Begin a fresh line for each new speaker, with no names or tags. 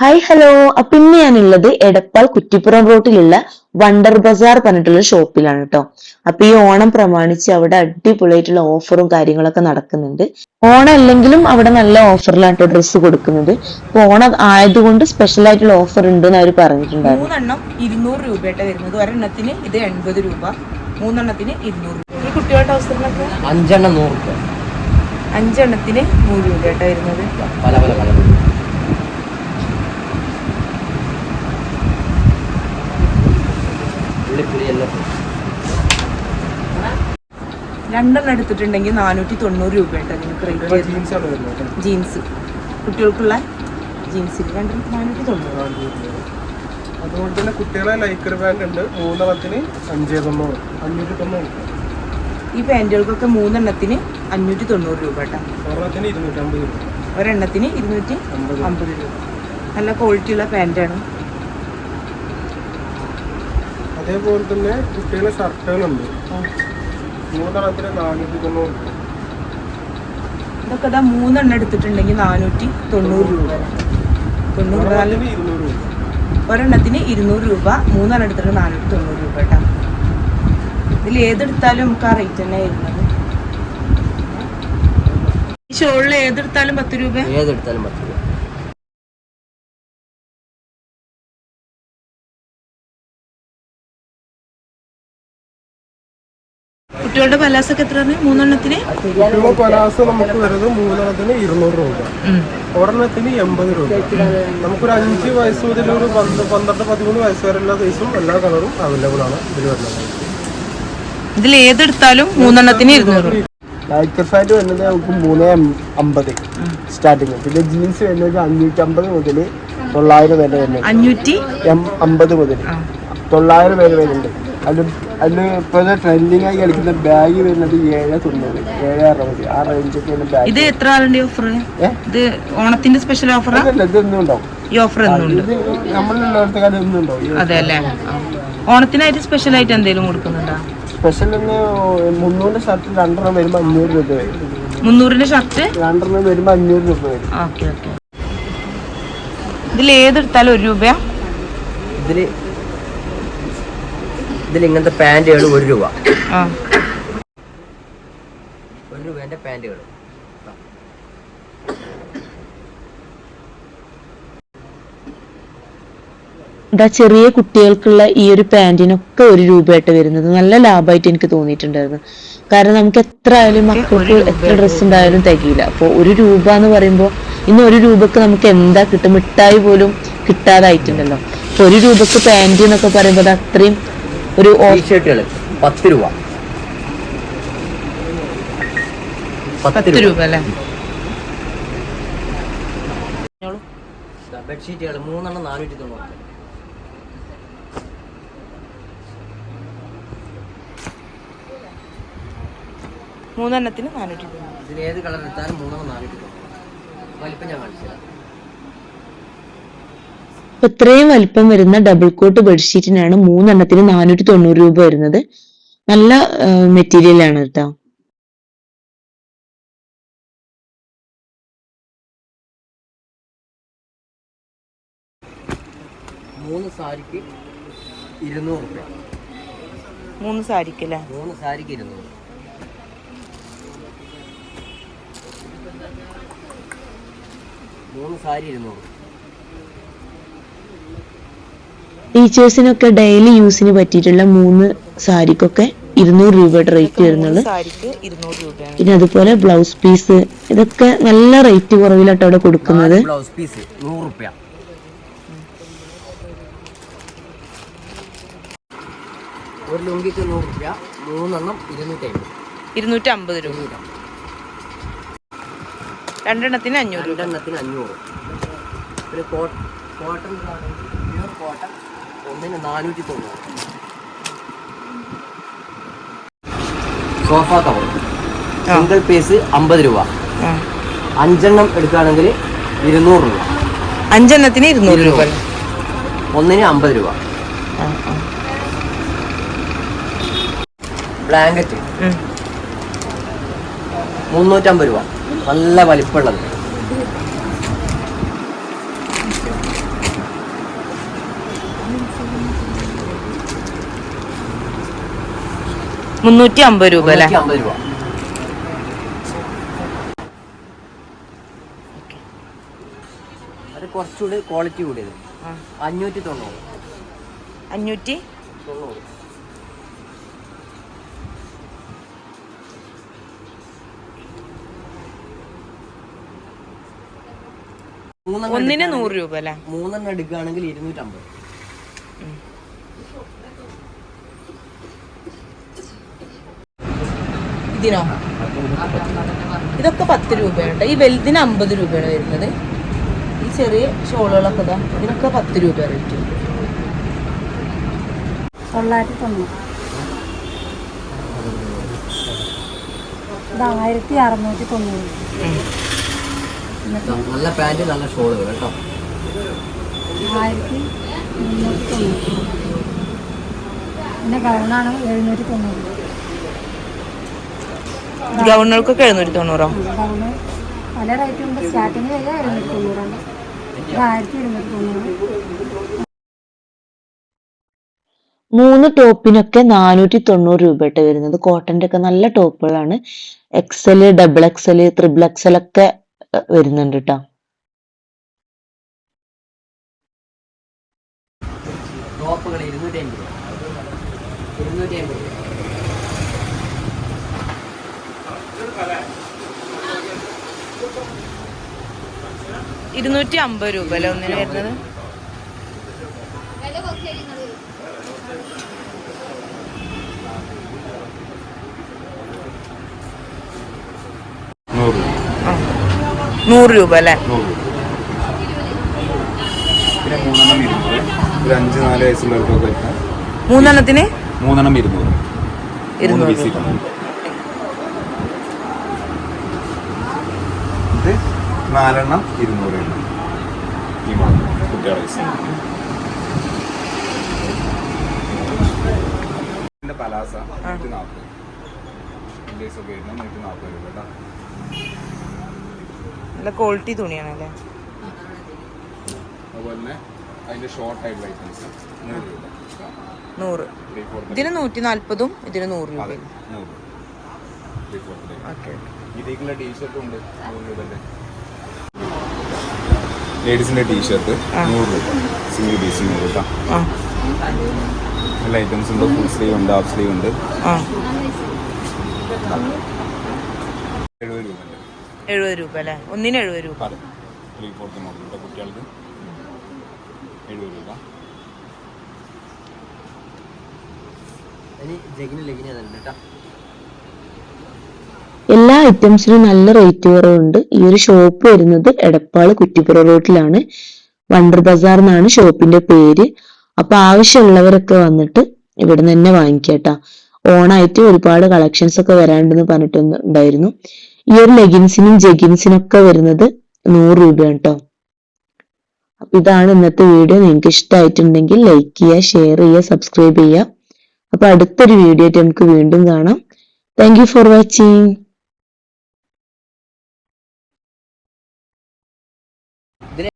Hi hello അപ്പൊ ഇന്ന് ഞാനുള്ളത് എടപ്പാൾ കുറ്റിപ്പുറം റോട്ടിലുള്ള വണ്ടർ ബസാർ പറഞ്ഞിട്ടുള്ള ഷോപ്പിലാണ് കേട്ടോ അപ്പൊ ഈ ഓണം പ്രമാണിച്ച് അവിടെ അടിപൊളിയായിട്ടുള്ള ഓഫറും കാര്യങ്ങളൊക്കെ നടക്കുന്നുണ്ട്. ഓണം അല്ലെങ്കിലും അവിടെ നല്ല ഓഫറിലാണ് കേട്ടോ ഡ്രസ്സ് കൊടുക്കുന്നത്. അപ്പൊ ഓണം ആയതുകൊണ്ട് സ്പെഷ്യൽ ആയിട്ടുള്ള ഓഫർ ഉണ്ടെന്ന് അവർ പറഞ്ഞിട്ടുണ്ടായിരുന്നു.
മൂന്നെണ്ണം ഇരുന്നൂറ് രൂപയായിട്ട് വരുന്നത്. ഒരെണ്ണത്തിന് ഇത് എൺപത് രൂപ. മൂന്നെണ്ണത്തിന് ഇരുന്നൂറ് രൂപ. ഈ കുട്ടികളുടെ അവസരങ്ങളൊക്കെ?
അഞ്ചെണ്ണം നൂറ് രൂപ.
അഞ്ചെണ്ണത്തിന് നൂറ് രൂപയായിട്ട് വരുന്നത്.
പല പല പല. എല്ലാം
രണ്ടെണ്ണം എടുത്തിട്ടുണ്ടെങ്കിൽ നാനൂറ്റി തൊണ്ണൂറ് രൂപയായിട്ട് നിങ്ങൾക്ക് റേറ്റ് ജീൻസ് കുട്ടികൾക്കുള്ള ജീൻസ് നാനൂറ്റി തൊണ്ണൂറ്
അതുപോലെ തന്നെ കുട്ടികളെ ലൈക്കർ ബാഗ് ഉണ്ട്. മൂന്നെണ്ണത്തിന് അഞ്ചേ തൊണ്ണൂറ് അഞ്ഞൂറ്റി തൊണ്ണൂറ്
ഈ പാന്റുകൾക്കൊക്കെ മൂന്നെണ്ണത്തിന് അഞ്ഞൂറ്റി തൊണ്ണൂറ് രൂപ കേട്ടോ.
ഒരെണ്ണത്തിന് ഇരുന്നൂറ്റമ്പത് രൂപ.
ഒരെണ്ണത്തിന് ഇരുന്നൂറ്റി
അമ്പത്
അമ്പത് രൂപ. നല്ല ക്വാളിറ്റിയുള്ള പാന്റാണ്.
അതേപോലെ തന്നെ കുട്ടികളെ ഷർട്ടുകളുണ്ട് മൂന്നെണ്ണത്തിന് നാനൂറ്റി തൊണ്ണൂറ്. രൂപ
ഇതൊക്കെ ഇതാ മൂന്നെണ്ണം എടുത്തിട്ടുണ്ടെങ്കിൽ നാനൂറ്റി തൊണ്ണൂറ് രൂപ. തൊണ്ണൂറ് രൂപ.
ഇരുന്നൂറ് രൂപ.
ഒരെണ്ണത്തിന് ഇരുന്നൂറ് രൂപ. മൂന്നെണ്ണം എടുത്തിട്ട് നാനൂറ്റി തൊണ്ണൂറ് രൂപ കേട്ടോ. ഇതിൽ ഏതെടുത്താലും നമുക്ക് ആ റേറ്റ് തന്നെ ഇരുന്നത് ഈ ഷോളിൽ ഏതെടുത്താലും പത്ത് രൂപ?
ഏതെടുത്താലും പത്ത് രൂപ.
കുട്ടികളുടെ പലാസൊക്കെ എത്ര മൂന്നെണ്ണത്തിന്?
കുട്ടികളുടെ പലാസ് നമുക്ക് വരുന്നത് മൂന്നെണ്ണത്തിന് ഇരുന്നൂറ് രൂപ. ഒരെണ്ണത്തിന് എൺപത് രൂപ. നമുക്കൊരു അഞ്ച് വയസ്സ് മുതൽ ഒരു പന്ത് പന്ത്രണ്ട് പതിമൂന്ന് വയസ്സ് വരെ എല്ലാ ദിവസവും എല്ലാ കളറും അവൈലബിൾ ആണ് ഇതിൽ വരുന്നത്.
ഇതിൽ ഏതെടുത്താലും മൂന്നെണ്ണത്തിന് ഇരുന്നൂറ്
ലൈക്കർ പാന്റ് വരുന്നത് നമുക്ക് മൂന്ന് അമ്പത് സ്റ്റാർട്ടിങ് പിന്നെ ജീൻസ് വരുന്നത് അഞ്ഞൂറ്റമ്പത് മുതൽ തൊള്ളായിരം വരെ വരുന്നത്
അഞ്ഞൂറ്റി?
അമ്പത് മുതൽ തൊള്ളായിരം വരെ വരുന്നുണ്ട്. അതിൽ അതിൽ ഇപ്പോൾ ട്രെൻഡിങ് ആയി കളിക്കുന്ന ബാഗ് വരുന്നത് ഏഴ് തൊണ്ണൂറ് ഏഴ് അറുപത് ആ റേഞ്ചൊക്കെയാണ് ബാഗ്
ഇത് എത്ര ആളുണ്ട് ഓഫർ ഇത് ഓണത്തിന്റെ സ്പെഷ്യൽ ഓഫർ
അതല്ല ഇതൊന്നും ഉണ്ടാവും.
ഈ ഓഫർ
ഇത് നമ്മളുള്ളവർക്ക് കാലം ഒന്നും ഉണ്ടാവും
അതെ അല്ലേ? ഓണത്തിനായിട്ട് സ്പെഷ്യൽ ആയിട്ട് എന്തെങ്കിലും കൊടുക്കുന്നുണ്ടോ?
സ്പെഷ്യൽ ഒന്ന് ഷർട്ട് രണ്ടെണ്ണം വരുമ്പോൾ അഞ്ഞൂറ് രൂപ വരും.
മുന്നൂറിന്റെ ഷർട്ട്
രണ്ടെണ്ണം വരുമ്പോൾ അഞ്ഞൂറ് രൂപ വരും.
Okay okay. ഇതിൽ ഏതെടുത്താലും ഒരു രൂപയാ?
ഇതിൽ ഇതിൽ ഇങ്ങനത്തെ പാന്റുകൾ ഒരു രൂപ. ഒരു രൂപേന്റെ പാന്റുകൾ
ഇതാ ചെറിയ കുട്ടികൾക്കുള്ള ഈ ഒരു പാന്റിനൊക്കെ ഒരു രൂപയായിട്ട് വരുന്നത്. നല്ല ലാഭമായിട്ട് എനിക്ക് തോന്നിയിട്ടുണ്ടായിരുന്നു. കാരണം നമുക്ക് എത്ര ആയാലും മക്കൾക്ക് എത്ര ഡ്രസ്സ് ഉണ്ടായാലും തികയില്ല. അപ്പോൾ ഒരു രൂപ എന്ന് പറയുമ്പോൾ ഇന്ന് ഒരു രൂപക്ക് നമുക്ക് എന്താ കിട്ടും? മിഠായി പോലും കിട്ടാതായിട്ടുണ്ടല്ലോ. അപ്പൊ ഒരു രൂപക്ക് പാന്റ് എന്നൊക്കെ പറയുമ്പോൾ അത് അത്രയും ഒരു
ഷർട്ടുകൾ പത്ത് രൂപ. പത്ത്
പത്ത്
രൂപ.
രൂപ അല്ലേ?
ബെഡ്ഷീറ്റുകൾ മൂന്നെണ്ണം നാനൂറ്റി തൊണ്ണൂറ്
മൂന്നെണ്ണത്തിന് നാനൂറ്റി തൊണ്ണൂറ്
ഇതിൽ ഏത് കളർ എടുത്താലും മൂന്നെണ്ണം നാനൂറ്റി തൊണ്ണൂറ് വലിപ്പം ഞാൻ കാണിച്ചു തരാം
അപ്പൊ ഇത്രയും വലിപ്പം വരുന്ന ഡബിൾ കോട്ട് ബെഡ്ഷീറ്റിനാണ് മൂന്നെണ്ണത്തിന് നാനൂറ്റി തൊണ്ണൂറ് രൂപ വരുന്നത്. നല്ല മെറ്റീരിയൽ ആണ് കേട്ടോ
മൂന്ന് സാരിക്ക് ഇരുന്നൂറ് രൂപ.
മൂന്ന് സാരിക്ക് അല്ലേ
മൂന്ന് സാരിക്ക് ഇരുന്നൂറ് മൂന്ന് സാരി ഇരുന്നൂറ്
ടീച്ചേഴ്സിനൊക്കെ ഡെയിലി യൂസിന് പറ്റിയിട്ടുള്ള മൂന്ന് സാരിക്കൊക്കെ ഇരുന്നൂറ് രൂപയുടെ റേറ്റ് വരുന്നത്
സാരിക്ക് ഇരുന്നൂറ് രൂപയാണ്.
പിന്നെ അതുപോലെ ബ്ലൗസ് പീസ് ഇതൊക്കെ നല്ല റേറ്റ് കുറവിലാട്ടോ അവിടെ കൊടുക്കുന്നത്.
ബ്ലൗസ് പീസ് നൂറ് റുപ്യ. ഒരു ലുങ്കിക്ക് നൂറ് രൂപ മൂന്നെണ്ണം ഇരുന്നൂറ്റി അമ്പത്
ഇരുന്നൂറ്റി അമ്പത് രൂപ. രണ്ടെണ്ണത്തിന് അഞ്ഞൂറ്.
രണ്ടെണ്ണത്തിന് അഞ്ഞൂറ് കോട്ടൺ കോട്ടൺ ഒന്നിന് നാനൂറ്റി തൊണ്ണൂറ് സോഫ കവർ സിംഗിൾ പീസ് അമ്പത് രൂപ. അഞ്ചെണ്ണം എടുക്കുകയാണെങ്കിൽ ഇരുന്നൂറ് രൂപ.
അഞ്ചെണ്ണത്തിന് ഇരുന്നൂറ് രൂപ.
ഒന്നിന് അമ്പത് രൂപ. ബ്ലാങ്കറ്റ് മുന്നൂറ്റമ്പത് രൂപ. നല്ല വലിപ്പമുള്ളത്.
മുന്നൂറ്റി അമ്പത് രൂപ. അല്ലേ
കുറച്ചുകൂടി ക്വാളിറ്റി കൂടിയത്. അഞ്ഞൂറ്റി തൊണ്ണൂറ്
അഞ്ഞൂറ്റി
തൊണ്ണൂറ്.
ഒന്നിന് നൂറ് രൂപ അല്ലേ?
മൂന്നെണ്ണം എടുക്കുകയാണെങ്കിൽ ഇരുന്നൂറ്റമ്പത്.
ഇതിനോ ഇതൊക്കെ പത്ത് രൂപയാണ് ഈ വലുതിന് അമ്പത് രൂപയാണ് വരുന്നത്. ഈ ചെറിയ ഷോളുകളൊക്കെ ഇതാ ഇതിനൊക്കെ പത്ത് രൂപ റേറ്റ്
തൊള്ളായിരത്തി തൊണ്ണൂറ്. ഇത് ആയിരത്തി അറുന്നൂറ്റി തൊണ്ണൂറ്.
നല്ല പാന്റ് നല്ല ഷോൾ കേട്ടോ
ആയിരത്തി മുന്നൂറ്റി തൊണ്ണൂറ്. പിന്നെ ഗൗണാണ് എഴുന്നൂറ്റി തൊണ്ണൂറ്.
ഗൗണുകൾക്കൊക്കെ എഴുന്നൂറ്റി തൊണ്ണൂറോ
ഗൗണ് പല റേറ്റും ഉണ്ട്. സ്റ്റാർട്ടിങ് വരിക എഴുന്നൂറ്റി തൊണ്ണൂറാണ് ഇത് ആയിരത്തി എഴുന്നൂറ്റി തൊണ്ണൂറ്
മൂന്ന് ടോപ്പിനൊക്കെ നാനൂറ്റി തൊണ്ണൂറ് രൂപയായിട്ട് വരുന്നത്. കോട്ടന്റെ ഒക്കെ നല്ല ടോപ്പുകളാണ്. XL double XL triple XL ഒക്കെ വരുന്നുണ്ട് കേട്ടോ
ടോപ്പുകൾ ഇരുന്നൂറ്റി അമ്പത് ഇരുന്നൂറ്റി അമ്പത്
ഇരുന്നൂറ്റി അമ്പത് രൂപ അല്ലേ ഒന്നിന് വരുന്നത്?
നൂറ്.
രൂപ അല്ലേ മൂന്നെണ്ണത്തിന്?
മൂന്നെണ്ണം ഇരുന്നൂറ്.
ഇരുന്നൂറ്
മൂന്ന് piece ഇട്ടാണ്. ഇത് നാലെണ്ണം ഇരുന്നൂറ് എണ്ണം. ഈ മാത്രം കുട്ടികളുടെ പലാസ നൂറ്റി നാൽപ്പത് ഒക്കെ വരുന്നത് നൂറ്റി നാൽപ്പത് രൂപ കേട്ടോ.
നല്ല ക്വാളിറ്റി തുണിയാണല്ലേ?
അതുപോലെ തന്നെ അതിന്റെ ഷോർട്ട് ആയിട്ടുള്ള ഐറ്റംസ് നൂറ് രൂപ.
ഇതിന് നൂറ്റി നാൽപ്പതും ഇതിന് നൂറ് രൂപ
ഇതിലേക്കുള്ള ടീഷർട്ടും ഉണ്ട്. നൂറ് രൂപന്റെ. ലേഡീസിന്റെ ടീഷർട്ട് നൂറ് രൂപ. സിംഗിൾ പീസ് നൂറ് കേട്ടോ
ആ.
എല്ലാ ഐറ്റംസ് ഉണ്ട്. ഫുൾ സ്ലീവ് ഉണ്ട് ഹാഫ് സ്ലീവ് ഉണ്ട്. എഴുപത് രൂപ
എഴുപത് രൂപ അല്ലേ? ഒന്നിന് എഴുപത് രൂപ.
അതെ. ത്രീ ഫോർത്ത് മോഡൽ കേട്ടോ കുട്ടികൾക്ക്. എഴുപത് രൂപ.
ഇനി ജഗിന് ലെഗിന് അതുണ്ട് കേട്ടോ
ഐറ്റംസിനും നല്ല റേറ്റ് കുറവുണ്ട്. ഈ ഒരു ഷോപ്പ് വരുന്നത് എടപ്പാൾ കുറ്റിപ്പുറ റോട്ടിലാണ് വണ്ടർ ബസാർ എന്നാണ് ഷോപ്പിന്റെ പേര്. അപ്പൊ ആവശ്യമുള്ളവരൊക്കെ വന്നിട്ട് ഇവിടെ നിന്ന് തന്നെ വാങ്ങിക്കട്ടാ ഓണായിട്ട് ഒരുപാട് കളക്ഷൻസ് ഒക്കെ വരാണ്ടെന്ന് പറഞ്ഞിട്ടുണ്ടായിരുന്നു. ഈ ഒരു ലെഗിൻസിനും ജെഗിൻസിനും ഒക്കെ വരുന്നത് നൂറ് രൂപയാണ് കേട്ടോ അപ്പൊ ഇതാണ് ഇന്നത്തെ വീഡിയോ. നിങ്ങൾക്ക് ഇഷ്ടമായിട്ടുണ്ടെങ്കിൽ ലൈക്ക് ചെയ്യുക ഷെയർ ചെയ്യുക സബ്സ്ക്രൈബ് ചെയ്യുക. അപ്പൊ അടുത്തൊരു വീഡിയോ ആയിട്ട് നമുക്ക് വീണ്ടും കാണാം. Thank for watching